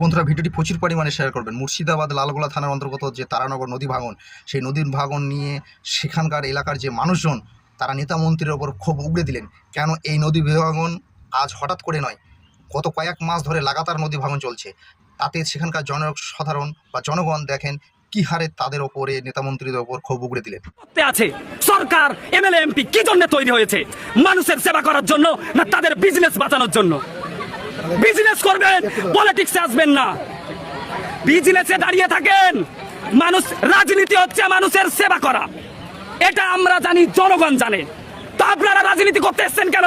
বন্ধুরা ভিডিওটি প্রচুর পরিমাণে শেয়ার করবেন। মুর্শিদাবাদ লালগোলা থানার অন্তর্গত যে তারানগর নদী ভাঙন, সেই নদীর ভাঙন নিয়ে সেখানকার এলাকার যে মানুষজন, তারা নেতা মন্ত্রীর ওপর ক্ষোভ উগড়ে দিলেন। কেন এই নদী ভাঙন আজ হঠাৎ করে নয়? গত কয়েক মাস ধরে লাগাতার নদী ভাঙন চলছে। তাতে সেখানকার জনসাধারণ বা জনগণ দেখেন কি হারে তাদের ওপরে নেতা মন্ত্রীদের ওপর ক্ষোভ উগড়ে দিলেন। আছে। সরকার, এমএলএ, এমপি কি জন্য তৈরি হয়েছে? মানুষের সেবা করার জন্য না তাদের বিজনেস বাঁচানোর জন্য? বিজনেস করবেন পলিটিক্সে আসবেন না। বিজনেসে দাঁড়িয়ে থাকেন, মানুষ, রাজনীতি হচ্ছে মানুষের সেবা করা। এটা আমরা জানি, জনগণ জানে। তো আপনারা রাজনীতি করতে এসছেন কেন?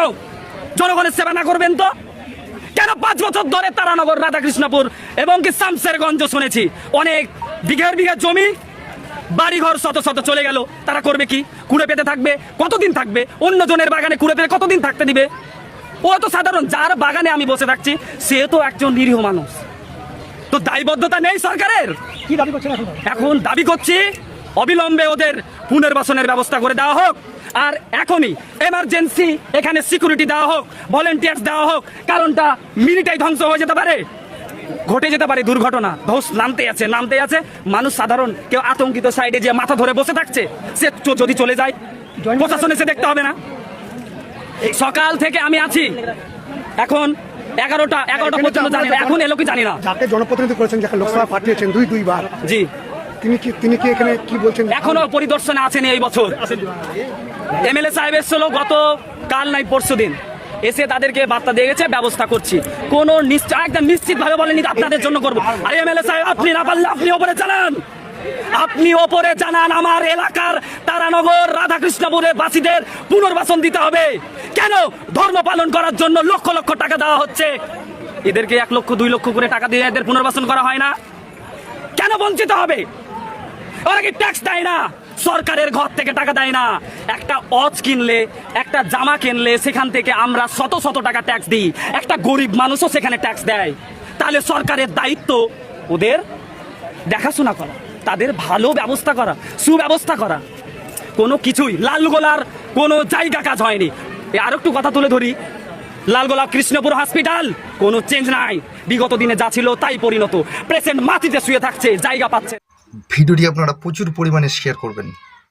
জনগণের সেবা না করবেন তো? কেন পাঁচ বছর ধরে তারানগর, রাধাকৃষ্ণপুর এবং কি শামসেরগঞ্জ শুনেছি? অনেক বিঘের বিঘা জমি, বাড়িঘর শত শত চলে গেল। তারা করবে কি? কুড়ে পেতে থাকবে, কতদিন থাকবে? অন্য জনের বাগানে কুড়ে পেতে কতদিন থাকতে দিবে? ও তো সাধারণ যার বাগানে আমি বসে থাকছি সে তো একজন নিরীহ মানুষ। তো দায়বদ্ধতা নেই সরকারের? কি দাবি করছেন এখন? এখন দাবি করছি অবিলম্বে ওদের পুনর্বাসনের ব্যবস্থা করে দেওয়া হোক আর এখনই এমার্জেন্সি এখানে সিকিউরিটি দেওয়া হোক ভলেন্টিয়ার্স দেওয়া হোক কারণটা মিনিটাই ধ্বংস হয়ে যেতে পারে। ঘটে যেতে পারে দুর্ঘটনা ধস নামতে আছে নামতে আছে। মানুষ সাধারণ কেউ আতঙ্কিত সাইডে যে মাথা ধরে বসে থাকছে সে যদি চলে যায় প্রশাসন এসে দেখতে হবে না। সকাল থেকে আমি আছি। এখন এগারোটা এগারোটা পর্যন্ত জানি না। এখন এলো কি জানি না। যাকে জনপ্রতিনিধি করেছেন যাকে লোকসভা পাঠিয়েছেন দুই দুইবার জি। তিনি কি তিনি কি এখানে কি বলছেন? এখনও পরিদর্শনে আছেন এই বছর। এমএলএ সাহেব এসেছিল গত কাল নাই পরশু দিন। এসে তাদেরকে বার্তা দিয়ে গেছে ব্যবস্থা করছি। কোন নিশ্চয় একদম নিশ্চিত ভাবে বলেনি আপনাদের জন্য করব। আরে এমএলএ সাহেব আপনি না পারলে আপনি ওপরে জানান আপনি ওপরে জানান আমার এলাকার তারানগর রাধাকৃষ্ণপুরের বাসীদের পুনর্বাসন দিতে হবে। কেন ধর্ম পালন করার জন্য লক্ষ লক্ষ টাকা দেওয়া হচ্ছে? এদেরকে এক লক্ষ, দুই লক্ষ করে টাকা দিয়ে এদের পুনর্বাসন করা হয় না? কেন বঞ্চিত হবে? ওরা কি ট্যাক্স দেয় না? সরকারের ঘর থেকে টাকা দেয় না। একটা অজ কিনলে, একটা জামা কিনলে সেখান থেকে আমরা শত শত টাকা ট্যাক্স দিই। একটা গরিব মানুষও সেখানে ট্যাক্স দেয়। তাহলে সরকারের দায়িত্ব ওদের দেখাশোনা করা। তাদের ভালো ব্যবস্থা করা, সুব্যবস্থা করা। কোনো কিছুই লালগোলার কোনো জায়গা কাজ হয়নি। আর একটু কথা তুলে ধরি। লালগোলা কৃষ্ণপুর হসপিটাল, কোনো চেঞ্জ নাই। বিগত দিনে যা ছিল তাই পরিণত। প্রেসেন্ট মাটিতে শুয়ে থাকছে, জায়গা পাচ্ছে। ভিডিওটি আপনারা প্রচুর পরিমাণে শেয়ার করবেন।